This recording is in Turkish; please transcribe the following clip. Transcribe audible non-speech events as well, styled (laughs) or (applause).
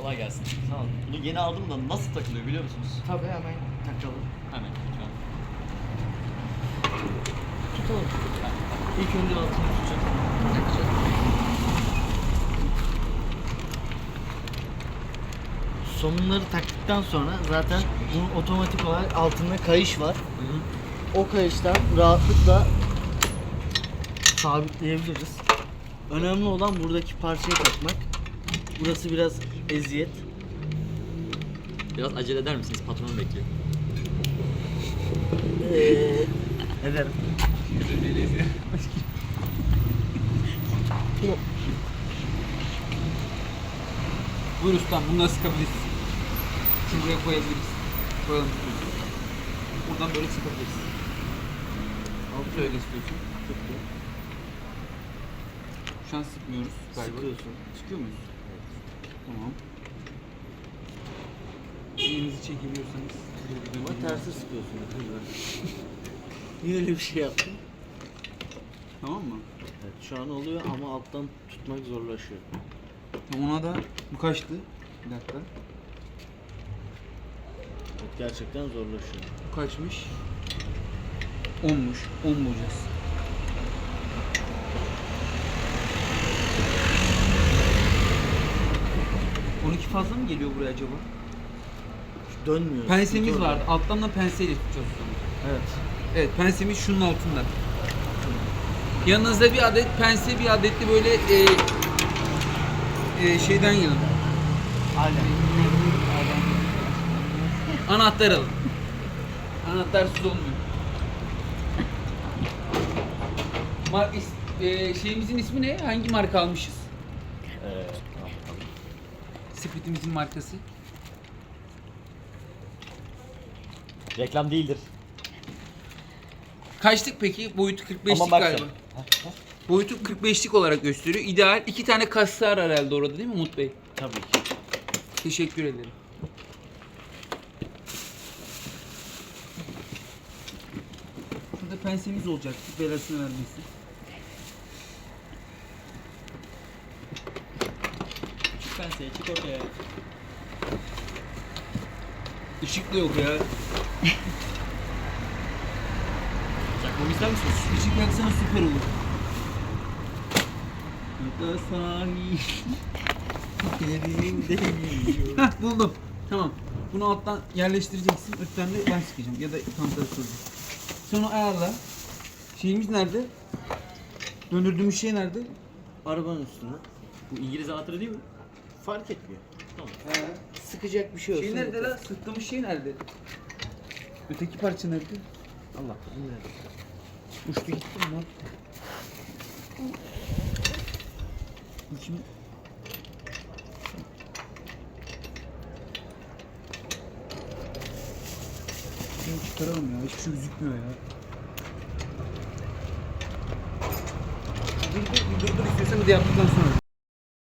Kolay gelsin. Sağ olun. Bunu yeni aldım da nasıl takılıyor biliyor musunuz? Tabii hemen takalım. Hemen lütfen. Tutalım. İlk önce altını tutacağım. Takacağım. Somunları taktıktan sonra zaten bunun otomatik olarak altında kayış var. O kayıştan rahatlıkla sabitleyebiliriz. Önemli olan buradaki parçayı takmak. Burası biraz eziyet. Biraz acele eder misiniz? Patron bekliyor. Ee, ederim. Buyur ustam bunu nasıl sıkabiliriz? Şimdi buraya koyabiliriz. Koyalım istiyorsun. Buradan böyle sıkabiliriz. Al şöyle istiyorsun. Şu an sıkmıyoruz galiba. Sıkıyorsun. Sıkıyor muyuz? Tamam. Elinizi çekebiliyorsanız. Ama tersi sıkıyorsun. (laughs) Niye öyle bir şey yaptın? Tamam mı? Evet, şu an oluyor ama alttan tutmak zorlaşıyor. Ona da bu kaçtı? Bir dakika. Evet, gerçekten zorlaşıyor. Bu kaçmış? 10'muş. 10 bulacağız. ...12 fazla mı geliyor buraya acaba? Dönmüyor. Pensemiz sıkıntı vardı. Alttan da penseyle tutacağız sonra. Evet. Evet pensemiz şunun altında. Yanınızda bir adet pense bir adet de böyle e, e, şeyden yanın. Aynen. Anahtar alın. Anahtarsız olmuyor. Mar is- e, şeyimizin ismi ne? Hangi marka almışız? Ee. Spritimizin markası. Reklam değildir. Kaçlık peki? Boyutu 45'lik Ama bak galiba. sen. Ha, ha. Boyutu 45'lik olarak gösteriyor. İdeal. iki tane kasa var herhalde orada değil mi Umut Bey? Tabii ki. Teşekkür ederim. Burada pensemiz olacaktı. Belasını vermesin. Penseye çık ortaya. Işık da yok ya. (laughs) Çakmamı ister misiniz? Işık yaksana süper olur. Ya da sani. Heh buldum. Tamam. Bunu alttan yerleştireceksin. Üstten de ben sıkacağım. Ya da kantarı sıkacağım. Sonra ayarla. Şeyimiz nerede? Döndürdüğümüz şey nerede? Arabanın üstünde. Bu İngiliz anahtarı değil mi? Fark etmiyor. Tamam. He. Sıkacak bir şey olsun. Şey nerede yeter. la? Sıktığımız şey nerede? Öteki parça nerede? Allah bilir nerede. Uçtu gitti mi lan? Bu Şimdi... Şunu çıkaralım ya. Hiçbir şey gözükmüyor ya. Dur dur dur dur istiyorsan bir de yaptıktan sonra.